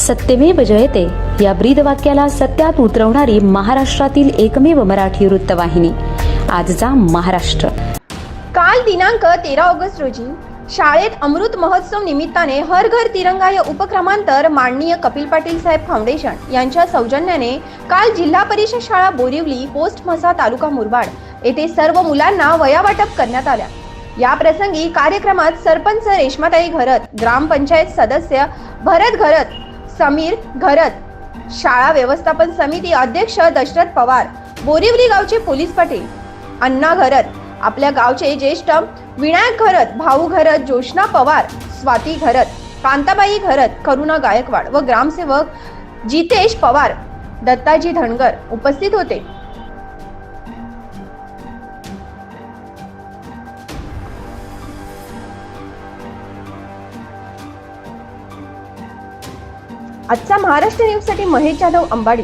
सत्यमेव जयते. या ब्रीद वाक्याला सत्यात उतरवणारी महाराष्ट्रातील एकमेव मराठी वृत्तवाहिनी. आजचा महाराष्ट्र. काल दिनांक तेरा ऑगस्ट रोजी शाळेत अमृत महोत्सव निमित्ताने हर घर तिरंगा या उपक्रमांतर माननीय कपिल पाटील साहेब फाउंडेशन यांच्या सौजन्याने काल जिल्हा परिषद शाळा बोरिवली पोस्ट म्हसा तालुका मुरबाड येथे सर्व मुलांना वया वाटप करण्यात आल्या. या प्रसंगी कार्यक्रमात सरपंच रेश्माताई घरत ग्रामपंचायत सदस्य भरत घरत समीर घरत. शाळा व्यवस्थापन समिती अध्यक्ष दशरथ पवार. बोरिवली गावचे पोलीस पाटील. अण्णा घरत. आपल्या गावचे ज्येष्ठ विनायक घरत भाऊ घरत जोशना पवार स्वाती घरत कांताबाई घरत करुणा गायकवाड व ग्रामसेवक जितेश पवार दत्ताजी धनगर उपस्थित होते. आजचा महाराष्ट्र न्यूजसाठी महेश जाधव अंबाडी.